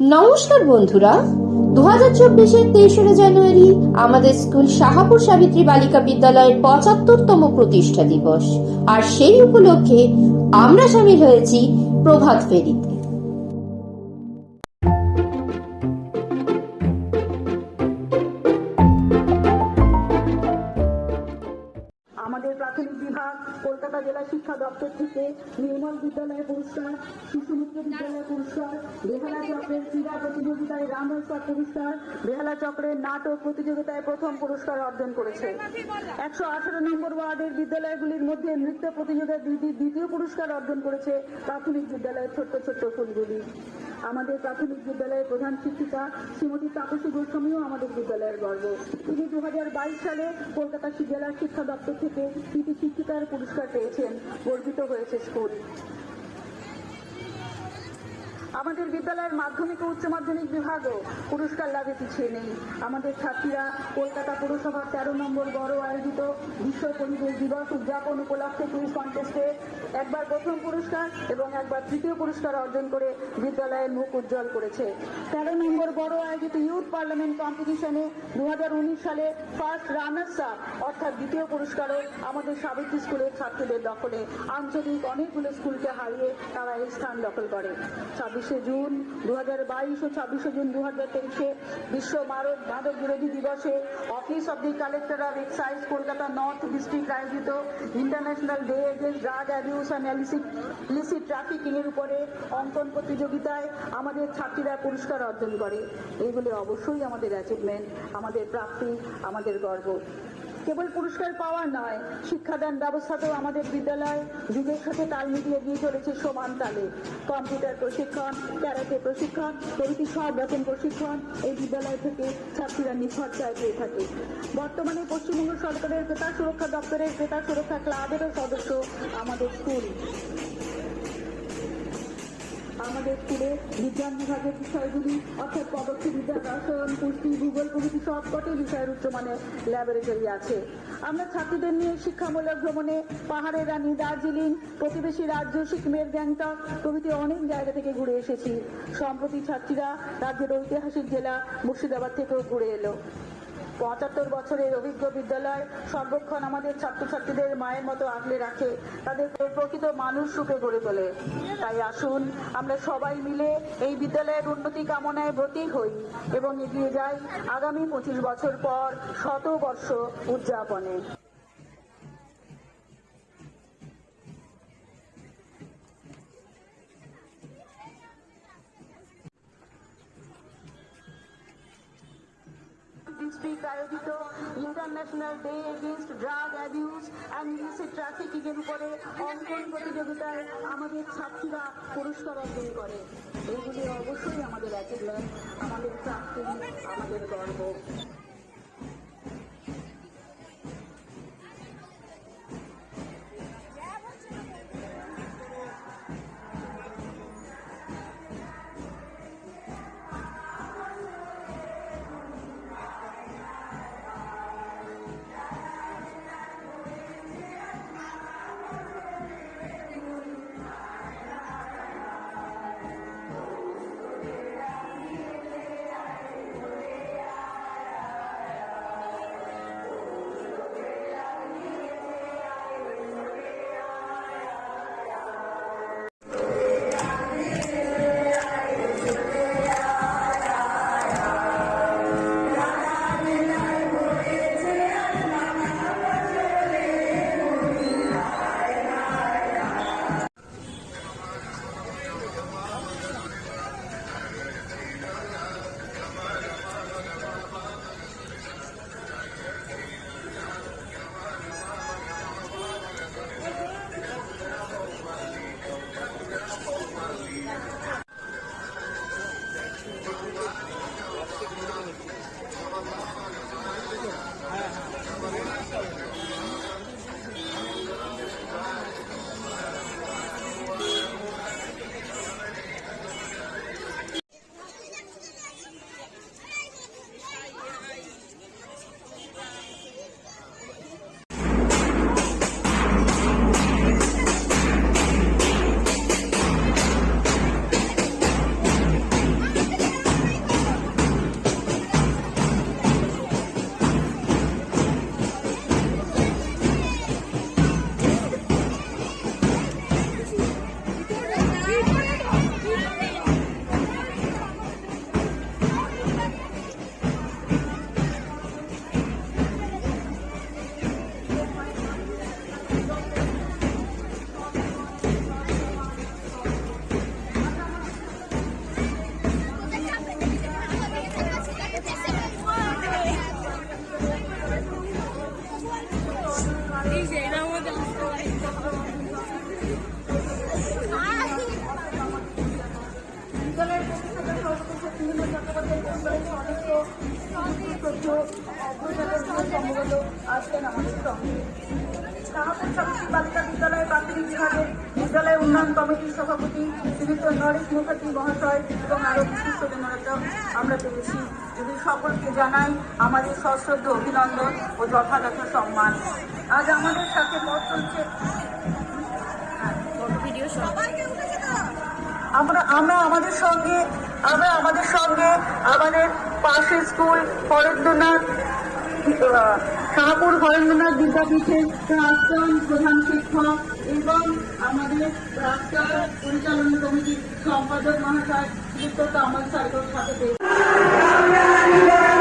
নমস্কার বন্ধুরা। দু হাজার চব্বিশের তেইশে জানুয়ারি আমাদের স্কুল শাহাপুর সাবিত্রী বালিকা বিদ্যালয়ের পঁচাত্তরতম প্রতিষ্ঠা দিবস। আর সেই উপলক্ষে আমরা সামিল হয়েছি প্রভাত ফেরিতে। কলকাতা জেলা শিক্ষা দপ্তর থেকে নির্মল বিদ্যালয় পুরস্কার, শিশুমিত্র বিদ্যালয় পুরস্কার, বেহালা চক্রের ক্রীড়া প্রতিযোগিতায় রামরসা পুরস্কার, বেহালা চক্রের নাটক প্রতিযোগিতায় প্রথম পুরস্কার অর্জন করেছে। একশো আঠারো নম্বর ওয়ার্ডের বিদ্যালয়গুলির মধ্যে নৃত্য প্রতিযোগিতায় দ্বিতীয়- দ্বিতীয় পুরস্কার অর্জন করেছে প্রাথমিক বিদ্যালয়ের ছোট্ট ছোট্ট ফুলগুলি। আমাদের প্রাথমিক বিদ্যালয়ের প্রধান শিক্ষিকা শ্রীমতী তাপসী গোস্বামীও আমাদের বিদ্যালয়ের গর্ব। তিনি দু সালে কলকাতা জেলা শিক্ষা দপ্তর থেকে কৃতি শিক্ষিকার পুরস্কার গর্বিত হয়েছে স্কুল। আমাদের বিদ্যালয়ের মাধ্যমিক ও উচ্চ মাধ্যমিক বিভাগও পুরস্কার লাভে পিছিয়ে নেই। আমাদের ছাত্রীরা কলকাতা পুরসভার তেরো নম্বর বড় আয়োজিত বিশ্ব পরিবেশ দিবস উদযাপন উপলক্ষে কুইজ কন্টেস্টে একবার প্রথম পুরস্কার এবং একবার তৃতীয় পুরস্কার অর্জন করে বিদ্যালয়ের মুখ উজ্জ্বল করেছে। তেরো নম্বর বড় আয়োজিত ইউথ পার্লামেন্ট কম্পিটিশনে দু হাজার উনিশ সালে ফার্স্ট রানার্স আপ অর্থাৎ দ্বিতীয় পুরস্কারও আমাদের সাবিত্রী স্কুলের ছাত্রদের দখলে। আঞ্চলিক অনেকগুলো স্কুলকে হারিয়ে তারা এই স্থান দখল করে। ছাব্বিশে জুন দু হাজার বাইশ ও ছাব্বিশে জুন দু হাজার তেইশে বিশ্ব মাদক মাদক বিরোধী দিবসে office of the collector of excise Kolkata north district আয়োজিত international day against drug abuse and trafficking এর উপরে অঙ্কন প্রতিযোগিতায় আমাদের ছাত্রীরা পুরস্কার অর্জন করে। এগুলি অবশ্যই আমাদের অ্যাচিভমেন্ট আমাদের প্রাপ্তি, আমাদের গর্ব। কেবল পুরস্কার পাওয়া নয়, শিক্ষাদান ব্যবস্থাতেও আমাদের বিদ্যালয় যুগের সাথে তাল মিলিয়ে গিয়ে চলেছে সমান তালে। কম্পিউটার প্রশিক্ষণ, ক্যারাটে প্রশিক্ষণ, প্রভৃতি সব রকম প্রশিক্ষণ এই বিদ্যালয় থেকে ছাত্রীরা নিখরচায় পেয়ে থাকে। বর্তমানে পশ্চিমবঙ্গ সরকারের ক্রেতা সুরক্ষা দপ্তরের ক্রেতা সুরক্ষা ক্লাবেরও সদস্য আমাদের স্কুল। আমাদের স্কুলে বিজ্ঞান বিভাগের বিষয়গুলি, অর্থাৎ পদার্থবিদ্যা রসায়ন পুষ্টি, ভূগোল প্রভৃতি সবকটি বিষয়ের উচ্চমানের ল্যাবরেটরি আছে। আমরা ছাত্রীদের নিয়ে শিক্ষামূলক ভ্রমণে পাহাড়ের রানী দার্জিলিং, প্রতিবেশী রাজ্য সিকিমের গ্যাংটক প্রভৃতি অনেক জায়গা থেকে ঘুরে এসেছি। সম্প্রতি ছাত্রীরা রাজ্যের ঐতিহাসিক জেলা মুর্শিদাবাদ থেকেও ঘুরে এলো। পঁচাত্তর বছরের অভিজ্ঞ বিদ্যালয় সর্বক্ষণ আমাদের ছাত্রছাত্রীদের মায়ের মতো আগলে রাখে, তাদের প্রকৃত মানুষ রূপে গড়ে তোলে। তাই আসুন, আমরা সবাই মিলে এই বিদ্যালয়ের উন্নতি কামনায় ব্রতী হই এবং এগিয়ে যাই আগামী পঁচিশ বছর পর শত বর্ষ উদযাপনে। ডিস্ট্রিক্ট আয়োজিত international day against drug abuse and illicit trafficking করে উপরে অঙ্কন প্রতিযোগিতায় আমাদের ছাত্রীরা পুরস্কার অর্জন করে। এগুলি অবশ্যই আমাদের অ্যাচিভমেন্ট আমাদের প্রাপ্তি, আমাদের গর্ব। সমিতি বালিকা বিদ্যালয়ের প্রাথমিক বিভাগের বিদ্যালয় উন্নয়ন কমিটির সভাপতি শ্রীযুক্ত নরেশ মুখার্জি মহাশয় এবং আরও বিশিষ্টজনেরা আমরা পেয়েছি। যদি সকলকে জানাই আমাদের সশ্রদ্ধ অভিনন্দন ও যথাযথ সম্মান। আজ আমাদের সাথে পথ চলছে। আমরা আমরা আমাদের সঙ্গে আমরা আমাদের সঙ্গে আমাদের পাশের স্কুল হরেন্দ্রনাথ আহ, শাহপুর হরেন্দ্রনাথ বিদ্যাপীঠের প্রাক্তন প্রধান শিক্ষক এবং আমাদের প্রাক্তন পরিচালনা কমিটির সম্পাদক মহাশয় যুক্ত কামাল সাইকেল সাথে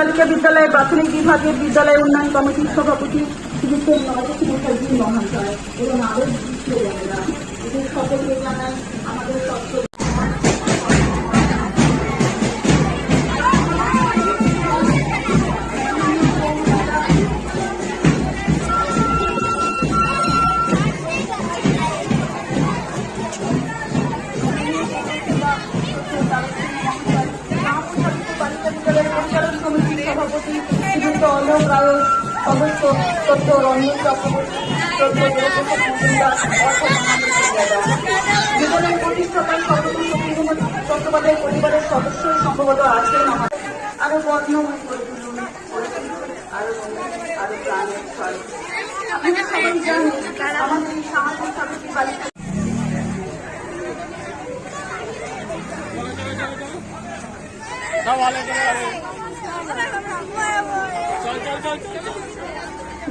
বালিকা বিদ্যালয়ে, প্রাথমিক বিভাগের বিদ্যালয় উন্নয়ন কমিটির সভাপতি শ্রীযুক্ত মুখার্জি মহাশয় এবং আরও সকলকে জানাই সভাপতি শ্রীযুক্ত অলোক রায় সদস্য সত্য রঞ্জন চক্রবর্তী সত্য দেবপ্রসাদ জীবনের প্রতিষ্ঠাতা সর্বতী শক্তিকুমার চট্টোপাধ্যায় পরিবারের সদস্য সম্ভবত আছেন আরও জানেন, আমাদের সামাজিক বালিকা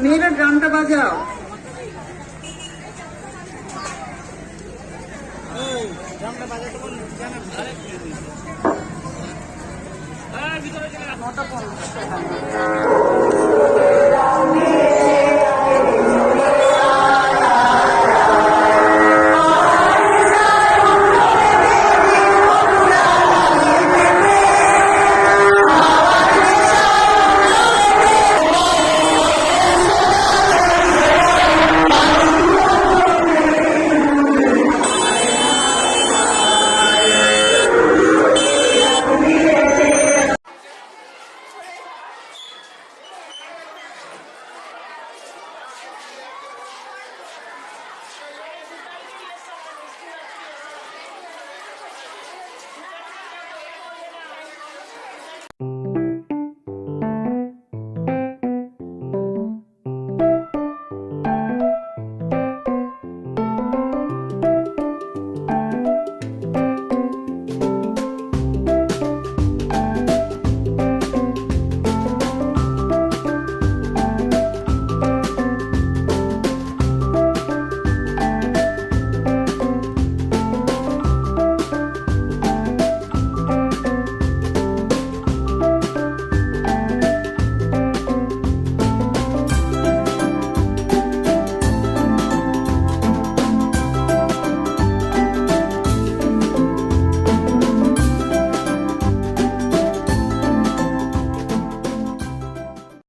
মেয়েরা ড্রামটা বাজাও। নটা পনেরো।